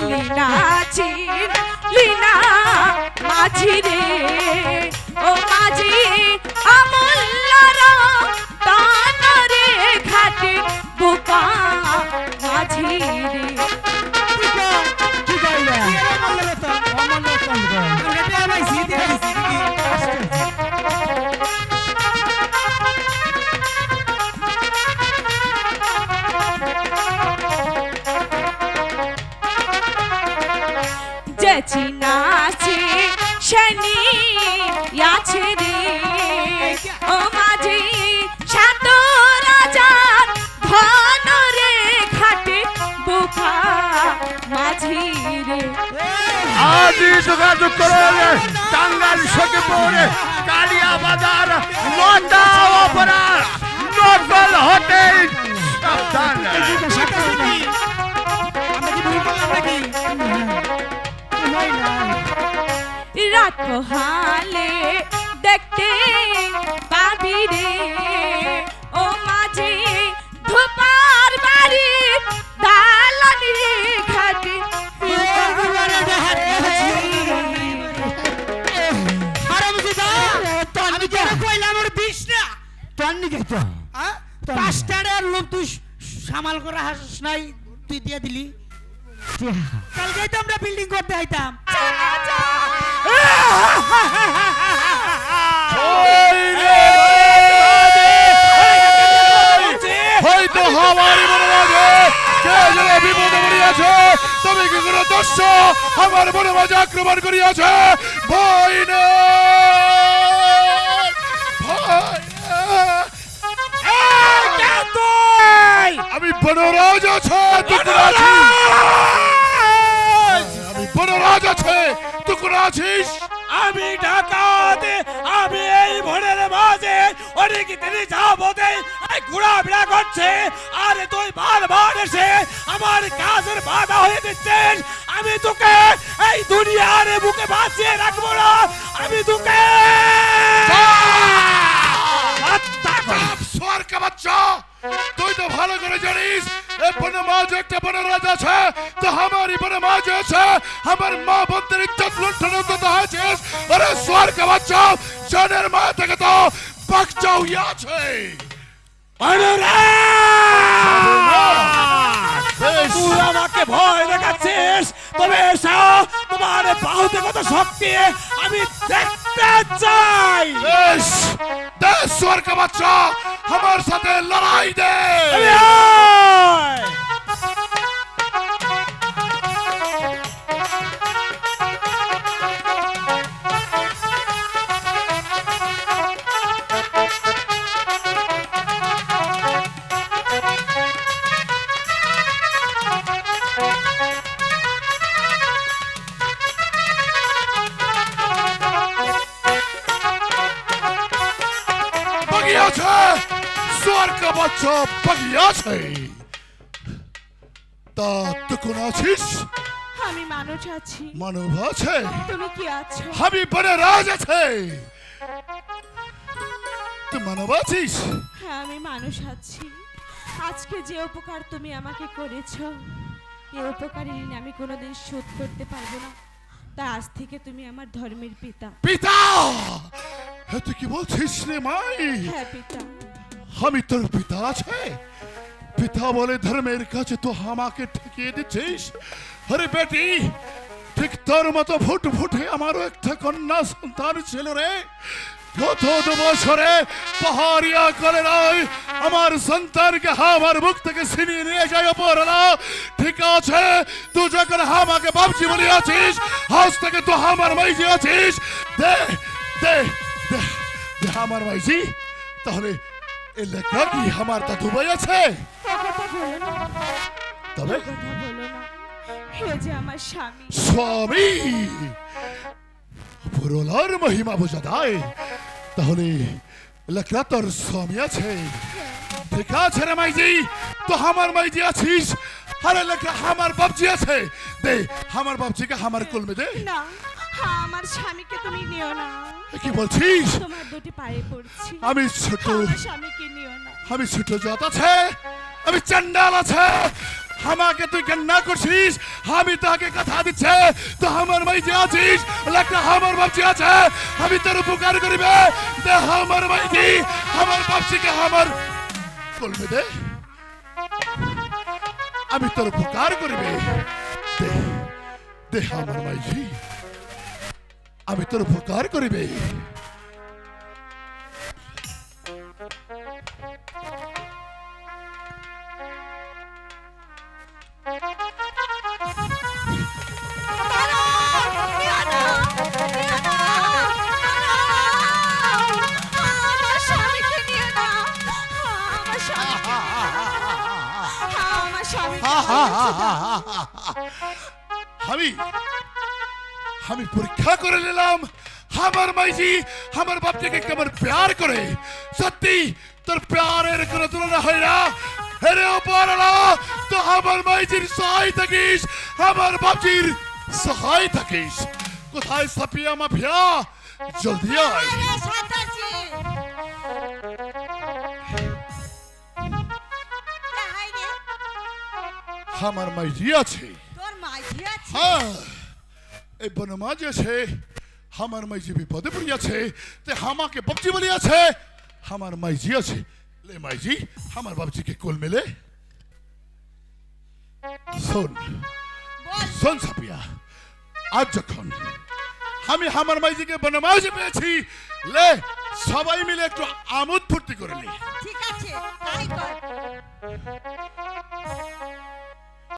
লিনা লিনা মাঝি রে। ও মাঝি আমল্লার আদি যোগাযোগ করে টাঙ্গাল সখীপুর কালিয়া বাজার নটা অপরার নকল হোটেল সাবধান। রাত হালে দেখতে পাবি রে। হ্যাঁ? পাঁচটার লোক তুই সামাল করে হাসিস নাই তুই দিয়ে দিলি। কালকেই তো আমরা বিল্ডিং করতে আইতাম। হয়তো হওয়ারই মনে লাগে কে যেন বিপদে পড়িয়াছে তবে কি কোনো দস্য? আমার মনে মাঝে আক্রমণ করিয়াছে ভয় নেই। আছিস? আমি ডাকাতে, আমি এই ভোরের মাঝে অনেক দিন যাবতে ঘোরাফেরা করছে, আর তুই বারবার এসে আমার কাজের বাধা হয়ে দিচ্ছিস। আমি তোকে এই দুনিয়ার বুকে বাঁচিয়ে রাখব না। আমি তোকে ভালো করে জানিস এ বনমাজ একটা বনরাজ আছে তো আমারই বনমাজ আছে। আমার মা বন্ধের ইজ্জত লুণ্ঠন তো হয়েছিস আরে স্বর্গ বাচ্চা জনের মা থেকে তো বাচ্চা হইয়া আছে। অনুরাগ! তুই আমাকে ভয় দেখাচ্ছিস। তবে এসো তোমার বাহুতে কত শক্তি আমি দেখতে চাই। স্বর্গ বাচ্চা আমার সাথে লড়াই। স্বর্গ বাচ্চা বাগিয়াছে তা তুই কোন আছিস? আমি মানুষ আছি। মানব আছে। তুমি কি আছো? আমি বনে রাজ আছে। তুই মানব আছিস? হ্যাঁ আমি মানুষ আছি। আজকে যে উপকার তুমি আমাকে করেছ এই উপকারের ঋণ আমি কোনোদিন শোধ করতে পারব না। তা আজ থেকে তুমি আমার ধর্মের পিতা। পিতা! তুই কি বলছিস রে মাই? হ্যাঁ আমি তোর পিতা আছে। পিতা বলে ধর্মের কাছে তো আমাকে ঠেকিয়ে দিচ্ছিস। আরে বেটি ঠিক তোর মতো ফুট ফুটে আমারও একটা কন্যা সন্তান ছিল রে। গত দু বছরে পাহাড়িয়া করে নয় আমার সন্তানকে আমার মুখ থেকে ছিনিয়ে নিয়ে যায় অপরলা। ঠিক আছে তুই যখন আমাকে বাপজি বলিয়াছিস আজ থেকে তো আমার মাইজি আছিস। দে দে আমার মাইজি তাহলে লেখা কি আমার দাদু ভাই আছে? তবে স্বামী স্বামী মহিমা বোঝা দেয় তাহলে লেখা তোর স্বামী আছে। ঠিক আছে রে মাইজি, তো আমার মাইজি আছিস? আরে লেখা আমার বাপজি আছে। দে, আমার বাপজিকে আমার কলমে দে। না, আমার স্বামীকে তুমি নিও না। কি বলছিস? তোমার দুটি পায়ে পড়ছি। আমি ছোট স্বামীকে নিও না। আমি ছোট জাত আছে আমি চান্ডাল আছে। আমাকে তুই কান্না করছিস আমি তাকে কথা দিচ্ছে। তো আমার ভাই যে আছিস একটা আমার বাপজি আছে আমি তোর উপকার করিবে। দে আমার ভাই কি আমার বাপসিকে আমার করবে দে। আমি তোর উপকার করিবে। দে দে আমার মাইজি আমি তোর উপকার করিবে স্বামী আমি পরীক্ষা করে নিলাম। আমার মাইজি আমার বাপটিকে কেমন প্যার করে? সত্যি তোর প্যারের কোনো তুলনা হয় না? হেরে ওপরলা তো আমার মাইজির সহায় থাকিস আমার বাপজির সহায় থাকিস। কোথায় সাপিয়া মাফিয়া? জলদি আয়। আমার মাইজি আছে। তোর মাঝি আছে? হ্যাঁ। এই বনমাজ আছে আমার মাইজি বিপদে পড়িয়াছে তে আমাকে বাপজি বলিয়াছে আমার মাইজি আছে। লে মাইজি আমার বাপজিকে কোল মেলে। শোন শোন সাপিয়া আজ যখন আমি আমার মাইজিকে বনমাজে পেয়েছি লে সবাই মিলে একটু আমোদ ফুর্তি করে নি। ঠিক আছে তাই কর।